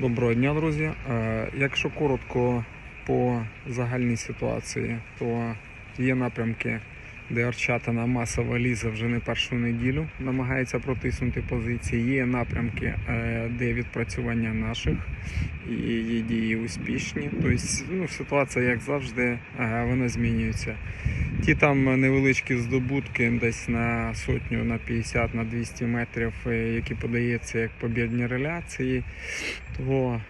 Доброго дня, друзі. Е, Якщо коротко по загальній ситуації, то є напрямки, де Арчатина масово лізе вже не першу неділю, намагається протиснути позиції. Є напрямки, е, де відпрацювання наших і є дії успішні. Тобто, ну, ситуація, як завжди, е, вона змінюється. Ті там невеличкі здобутки, десь на сотню, на 50, на 200 метрів, е, які подається як побідні реляції, е,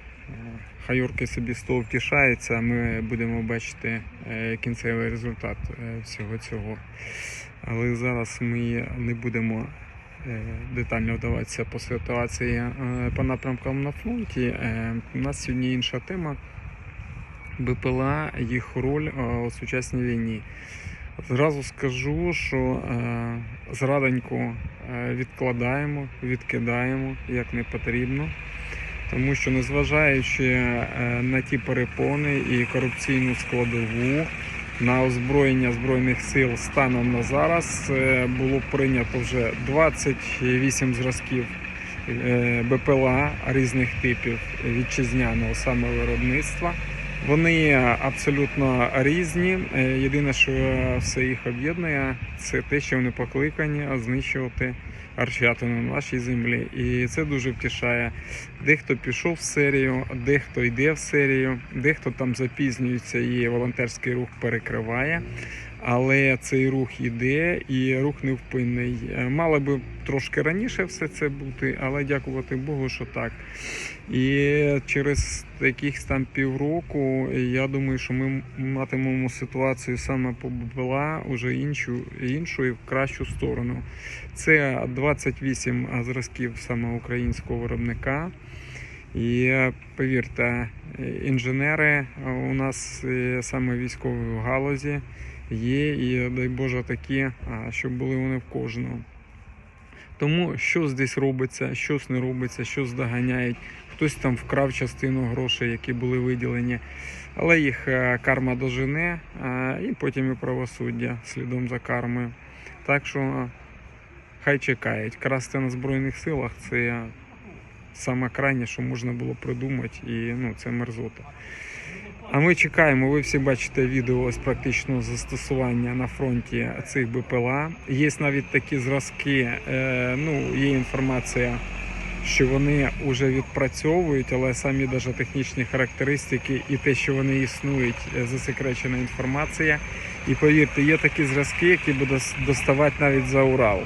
хай орки собі з того втішаються, а ми будемо бачити е, кінцевий результат е, всього цього. Але зараз ми не будемо е, детально вдаватися по ситуації по напрямкам на фронті. У нас сьогодні інша тема. БПЛА, їх роль у сучасній війні. Зразу скажу, що зрадоньку е, відкладаємо, відкидаємо як не потрібно. Тому що, незважаючи е, на ті перепони і корупційну складову, на озброєння Збройних сил станом на зараз е, було прийнято вже 28 зразків е, БПЛА різних типів вітчизняного саме виробництва. Вони абсолютно різні. Е, Єдине, що все їх об'єднує, це те, що вони покликані знищувати арчатину на нашій землі. І це дуже втішає. Дехто пішов в серію, дехто йде в серію, дехто там запізнюється і волонтерський рух перекриває. Але цей рух іде і рух невпинний. Е, Мало би трошки раніше все це бути, але дякувати Богу, що так. І через якихось там півроку, я думаю, що ми матимемо ситуацію саме по БПЛА уже іншу, іншу і в кращу сторону. Це 28 зразків саме українського виробника. І е, повірте, е, інженери е, у нас е, саме військової галузі є, і дай Боже такі, щоб були вони в кожного. Тому щось десь робиться, щось не робиться, щось доганяють. Хтось там вкрав частину грошей, які були виділені, але їх е, карма дожене, і потім і правосуддя слідом за кармою. Так що хай чекають. Красти на Збройних силах це саме крайнє, що можна було придумати, і ну, це мерзота. А ми чекаємо. Ви всі бачите відео з практичного застосування на фронті цих БПЛА. Є навіть такі зразки. е, Ну, є інформація, що вони вже відпрацьовують, але самі даже технічні характеристики і те, що вони існують, е, засекречена інформація. І повірте, є такі зразки, які будуть доставати навіть за Урал.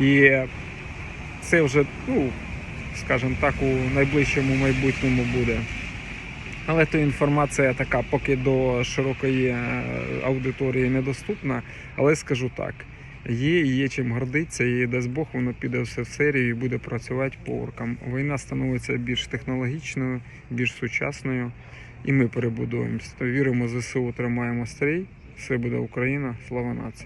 І це вже, ну, скажімо так, у найближчому майбутньому буде. Але то інформація така, поки до широкої е, аудиторії недоступна. Але скажу так: є і є чим гордитися, і дасть Бог, воно піде все в серію і буде працювати по оркам. Війна становиться більш технологічною, більш сучасною, і ми перебудуємося. Віримо ЗСУ, тримаємо стрій. Все буде Україна, слава нації.